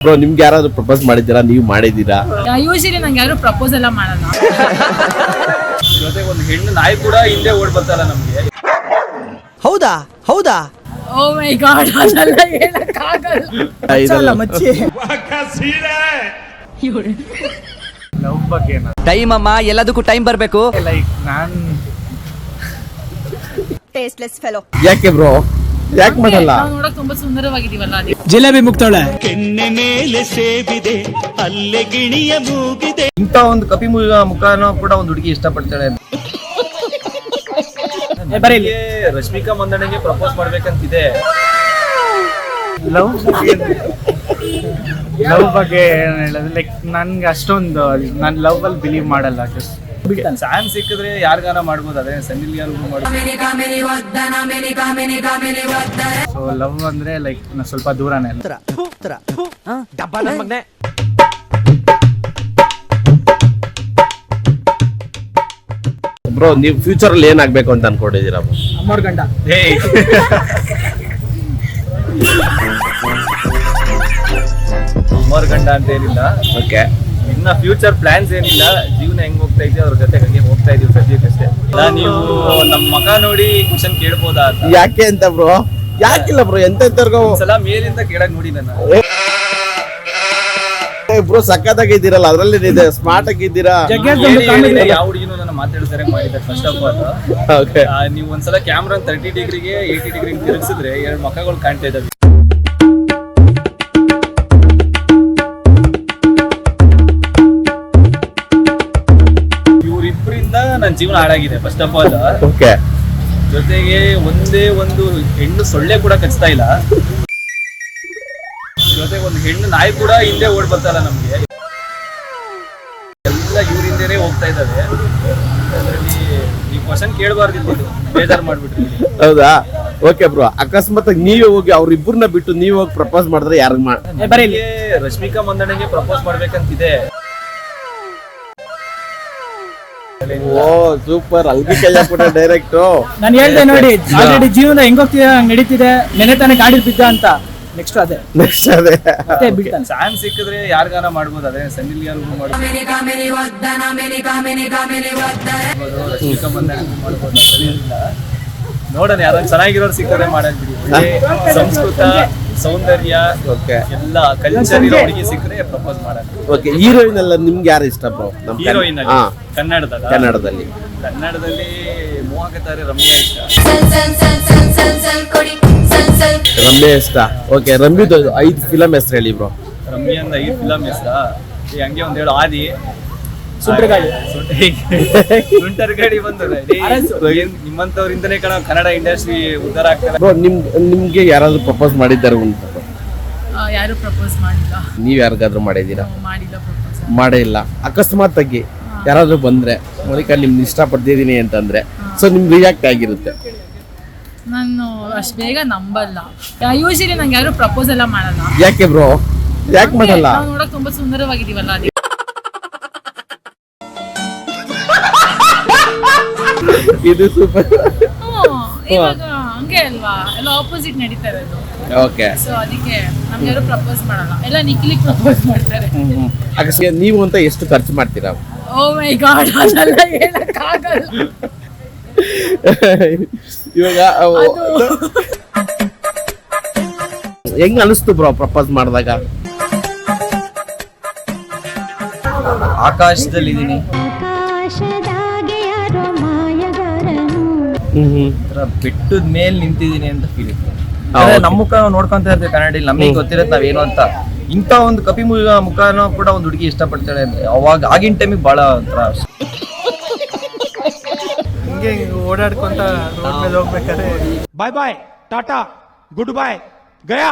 Bro ನಿಮ್ಗೆ ಯಾರಾದ್ರೂ propose ಮಾಡಿದ್ದೀರಾ? ನೀವು ಮಾಡಿದ್ದೀರಾ? ಯೂಶಲಿ ನಂಗೆ ಯಾರು ಪ್ರಪೋಸ್ ಎಲ್ಲ ಮಾಡಲ್ಲ. ಜೊತೆಗೆ ಒಂದು ಹೆಣ್ಣು ನಾಯಿ ಕೂಡ ಹಿಂದೆ ಓಡ್ ಬರ್ತಾರ ನಮ್ಗೆ. ಹೌದಾ? ಹೌದಾ? ಓ ಮೈ ಗಾಡ್ ಅದೆಲ್ಲ ಹೇಳಕ್ಕಾಗಲ್ಲ. ಇದೆಲ್ಲ- ಲವ್ ಬಗ್ಗೆ ಟೈಮ್ ಅಮ್ಮ ಎಲ್ಲದಕ್ಕೂ ಟೈಮ್ ಬರಬೇಕು. ಲೈಕ್ ನಾನ್ ಟೇಸ್ಟ್ಲೆಸ್ ಫೆಲೋ ಯಾಕೆ ಬ್ರೋ ಯಾಕೆ ಮಾಡಲ್ಲ ನಾವು ನೋಡಕ್ ತುಂಬಾ ಸುಂದರವಾಗಿದೀವಲ್ಲ ಅದಕ್ಕೆ ಜಿಲೇಬಿ ಮುಕ್ತಾಳೆ. ಇಂತ ಒಂದು ಕಪಿ ಮುಗ ಮುಖನೂ ಕೂಡ ಒಂದು ಹುಡುಗಿ ಇಷ್ಟಪಡ್ತಾಳೆ ಅಂತ. ನನಗೆ ರಶ್ಮಿಕಾ ಮಂದಣ್ಣಗೆ ಪ್ರಪೋಸ್ ಮಾಡ್ಬೇಕಂತಿದೆ. ಲವ್ ಲವ್ ಬಗ್ಗೆ ಏನ್? ಹೇಳೋದು ಲೈಕ್ ನನ್ಗೆ ಅಷ್ಟೊಂದು ನಾನು ಲವ್ ಅಲ್ಲಿ ಬಿಲೀವ್ ಮಾಡಲ್ಲ ಜಸ್ಟ್ ಚಾನ್ಸ್ ಸಿಕ್ಕಿದ್ರೆ ಯಾರಿಗಾರ ಮಾಡ್ಬೋದು? ಅದೇ ಸನ್ನಿಲ್ ಯಾರಿಗೂ ಮಾಡ್ಬೋದು. ಸೊ ಲವ್ ಅಂದ್ರೆ ಲೈಕ್ ಸ್ವಲ್ಪ ದೂರನೇ ಬ್ರೋ ನೀವು ಫ್ಯೂಚರ್ ಅಲ್ಲಿ ಏನಾಗ್ಬೇಕು ಅಂತ ಅನ್ಕೊಂಡಿದ್ದೀರಾ bro? ಅಮ್ಮೋರ್ ಗಂಡ. ಅಮರ್ ಗಂಡ ಅಂತ ಏನಿಲ್ಲ. ಓಕೆ ಇನ್ನ ಫ್ಯೂಚರ್ ಪ್ಲಾನ್ಸ್ ಏನಿಲ್ಲ ಜೀವನ ಹೆಂಗ್ ಹೋಗ್ತಾ ಇದೆಯೋ ಅವ್ರ ಜೊತೆ ಹಂಗೆ ಹೋಗ್ತಾ ಇದೀವಿ ಸದ್ಯಕ್ಕಷ್ಟೇ ಇಲ್ಲ ನೀವು ನಮ್ಮ ಮಗ ನೋಡಿ ಕ್ವಶನ್ ಕೇಳ್ಬೋದಾ ಅಂತ? ಯಾಕೆ ಅಂತ ಬ್ರೋ ಯಾಕಿಲ್ಲ ಬ್ರೋ ಎಂತೆಂತರ್ಗೋ ಒಂದ್ಸಲ ಮೇಲಿಂದ ಕೇಳಕ್ ನೋಡಿ ನನ್ನ. ಬ್ರೋ ಸಕ್ಕತ್ತಾಗಿದ್ದೀರಲ್ಲ ಅದ್ರಲ್ಲಿ ಇದೆ ಸ್ಮಾರ್ಟ್ ಆಗಿದ್ದೀರಾ ಯಾವ ಹುಡುಗಿನೂ ನನ್ನ ಮಾತಾಡ್ತಾರೆ ಮಾಡಿದ್ದಾರೆ ಫಸ್ಟ್ ಆಫ್ ಆಲ್ ಓಕೆ ನೀವು ಒಂದ್ಸಲ ಕ್ಯಾಮ್ರಾ ತರ್ಟಿ ಡಿಗ್ರಿಗೆ ಏಯ್ಟಿ ಡಿಗ್ರಿಗೆ ತಿರುಗಿಸಿದ್ರೆ ಎರಡು ಮಕ್ಕಳು ಕಾಣ್ತಾ ಇದ್ದಾವೆ. ನನ್ನ ಜೀವನ ಹಾಳಾಗಿದೆ ಫಸ್ಟ್ ಆಫ್ ಆಲ್ ಓಕೆ ಜೊತೆಗೆ ಒಂದೇ ಒಂದು ಹೆಣ್ಣು ಸೊಳ್ಳೆ ಕೂಡ ಕಚ್ತಾ ಇಲ್ಲ. ಜೊತೆಗೆ ಒಂದು ಹೆಣ್ಣು ನಾಯಿ ಕೂಡ ಹಿಂದೆ ಓಡ್ ಇಲ್ಲ ನಮ್ಗೆ. ಎಲ್ಲ ಇವ್ರ ಹಿಂದೆನೆ ಹೋಗ್ತಾ ಇದ್ದಾವೆ. ಅದರಲ್ಲಿ ಈ ಕ್ವಶನ್ ಕೇಳಬಾರ್ದಿತ್ತು ಬೇಜಾರು ಮಾಡ್ಬಿಟ್ರಿ ಹೌದಾ? ಓಕೆ ಬ್ರೋ ಅಕಸ್ಮಾತ್ ಆಗಿ ನೀವೇ ಹೋಗಿ ಅವ್ರಿಬ್ಬರನ್ನ ಬಿಟ್ಟು ನೀವ್ ಹೋಗಿ ಪ್ರಪೋಸ್ ಮಾಡಿದ್ರೆ ಯಾರಿಗೆ ರಶ್ಮಿಕಾ ಮಂದಣ್ಣಗೆ ಪ್ರಪೋಸ್ ಮಾಡ್ಬೇಕಂತಿದೆ. ಓ ಸೂಪರ್ ಅಲ್ಗಿ ಕೈ ಹಾಕ್ಬಿಟ್ಟ ಡೈರೆಕ್ಟ್ ನಾನು ಹೇಳ್ದೆ ನೋಡಿ ಆಲ್ರೆಡಿ ಜೀವನ ಹೆಂಗೋಗ್ತಿದೆ ಹಂಗ್ ನಡೀತಿದೆ ನೆನೆ ತಾನೆ ಗಾಡಿ ಬಿದ್ದ ಅಂತ. ನೆಕ್ಸ್ಟ್ ಅದೇ. ನೆಕ್ಸ್ಟ್ ಅದೇ. ಮತ್ತೆ ಬಿಡ್ತಾನೆ. ಚಾನ್ಸ್ ಸಿಕ್ಕಿದ್ರೆ ಯಾರಿಗಾನ ಮಾಡ್ಬೋದು ಅದೇ ಸನ್ನಿಲ್ ಯಾರಿಗೂ ಮಾಡ್ಬೋದು. ರಶ್ಮಿಕಾ ಮಂದಣ್ಣಗೂ ಮಾಡ್ಬೋದು ಅದೇನಿಲ್ಲ ನೋಡೋಣ ಯಾರು ಚೆನ್ನಾಗಿರೋರು ಸಿಕ್ಕರೆ ಮಾಡೋದ್ ಬಿಡಿ. ಒಳ್ಳೆ ಸಂಸ್ಕೃತ ಸೌಂದರ್ಯ ಓಕೆ ಎಲ್ಲ ಕಲ್ಚರ್ ಇರೋ ಹುಡುಗಿ ಸಿಕ್ಕರೆ ಪ್ರಪೋಸ್ ಮಾಡೋಣ. ಓಕೆ ಹೀರೋಯಿನ್ ಅಲ್ಲ ನಿಮ್ಗೆ ಯಾರು ಇಷ್ಟ ಬ್ರೋ ನಮ್ಮ ಹೀರೋಯಿನ್ ಹಾ. ಕನ್ನಡದ ಕನ್ನಡದಲ್ಲಿ. ಕನ್ನಡದಲ್ಲಿ ಮೂವಾಗತಾರೆ ರಮ್ಯಾ ಇಷ್ಟ. ರಮ್ಯಾ ಇಷ್ಟ. ಓಕೆ ರಮ್ಯದು ಐದು ಫಿಲಮ್ ಹೆಸರು ಹೇಳಿ ಬ್ರೋ ರಮ್ಯಾಂದ ಐದು ಫಿಲಮ್ ಹೆಸರ? ಈ ಹಂಗೆ ಒಂದ್ ಹೇಳು. ಆದಿ. ಸುಂಟ್ರಗಾಳಿ. ಸುಂಟರ್ಗಾಡಿ ಬಂದು ನಿಮ್ಮಂತವ್ರಿಂದನೇ ಕಣ ಕನ್ನಡ ಇಂಡಸ್ಟ್ರಿ ಉದ್ಧಾರ ಆಗ್ತಾರೆ ಬ್ರೋ ನಿಮ್ ನಿಮ್ಗೆ ಯಾರಾದ್ರೂ ಪ್ರಪೋಸ್ ಮಾಡಿದ್ದಾರೆ ಅಂತ ಯಾರು ಪ್ರಪೋಸ್ ಮಾಡಿಲ್ಲ. ನೀವ್ ಯಾರಿಗಾದ್ರೂ ಮಾಡಿದೀರಾ ಮಾಡಿಲ್ಲ ಪ್ರಪೋಸ್ ಮಾಡೇ ಇಲ್ಲ. ಅಕಸ್ಮಾತ್ ಆಗಿ ಯಾರಾದ್ರೂ ಬಂದ್ರೆ ಮೋನಿಕಾ ಇಷ್ಟ ಇಷ್ಟಪಡ್ತಿದ್ದೀನಿ ಅಂತಂದ್ರೆ ಸೊ ನಿಮ್ ರಿಯಾಕ್ಟ್ ಆಗಿರುತ್ತೆ. ನಾನು ಅಷ್ಟು ಬೇಗ ನಂಬಲ್ಲ. ಯೂಶಲಿ ನಂಗೆ ಯಾರು ಪ್ರಪೋಸ್ ಎಲ್ಲ ಮಾಡಲ್ಲ. ಯಾಕೆ ಬ್ರೋ? ಯಾಕೆ ಮಾಡಲ್ಲ? ನೋಡಕ್ ತುಂಬಾ ಸುಂದರವಾಗಿದೀವಲ್ಲ ಅದಕ್ಕೆ ಇದು ಸೂಪರ್ ಇವಾಗ ಹಂಗೆ ಅಲ್ವಾ? ಎಲ್ಲ ಆಪೋಸಿಟ್ ನಡೀತಾ ಇರೋದು. ಓಕೆ ಸೊ ಅದಕ್ಕೆ ನಮ್ಗೆ ಯಾರು ಪ್ರಪೋಸ್ ಮಾಡಲ್ಲ ಎಲ್ಲ ನಿಖಿಲಿ ಪ್ರಪೋಸ್ ಮಾಡ್ತಾರೆ. ಅಕಸ್ಮಾತ್ ನೀವು ಅಂತ ಎಷ್ಟು ಖರ್ಚು ಮಾಡ್ತೀರಾ? ಓ ಮೈ ಗಾಡ್ ಅದೆಲ್ಲ ಹೇಳಕ್ಕಾಗಲ್ಲ. ಇವಾಗ ಹೆಂಗ್ ಅನಿಸ್ತು ಬ್ರೋ ಪ್ರಪೋಸ್ ಮಾಡಿದಾಗ? ಆಕಾಶದಲ್ಲಿ ಇದ್ದೀನಿ ಆಕಾಶದಾಗೆ ಯಾರೋ ಒಂಥರ ಮೇಲೆ ನಿಂತಿದ್ದೀನಿ ಅಂತ ಫೀಲ್ ಇತ್ತು. ನಮ್ಮ ಮುಖ ನೋಡ್ಕೊಂತ ಇರ್ತೀವಿ ಕನ್ನಡ ನಮಗೆ ಗೊತ್ತಿರತ್ತೆ ನಾವೇನು ಅಂತ. ಇಂಥ ಒಂದು ಕಪಿ ಮುಖನ ಕೂಡ ಒಂದು ಹುಡುಗಿ ಇಷ್ಟಪಡ್ತಾಳೆ ಅಂದ್ರೆ ಅವಾಗ ಆಗಿನ ಟೈಮಿಗೆ ಬಹಳ ಒಂಥರ ಹಿಂಗೆ ಓಡಾಡ್ಕೊಂತ ಹೋಗ್ಬೇಕಾದ್ರೆ ಬಾಯ್ ಬಾಯ್ ಟಾಟಾ ಗುಡ್ ಬಾಯ್ ಗಯಾ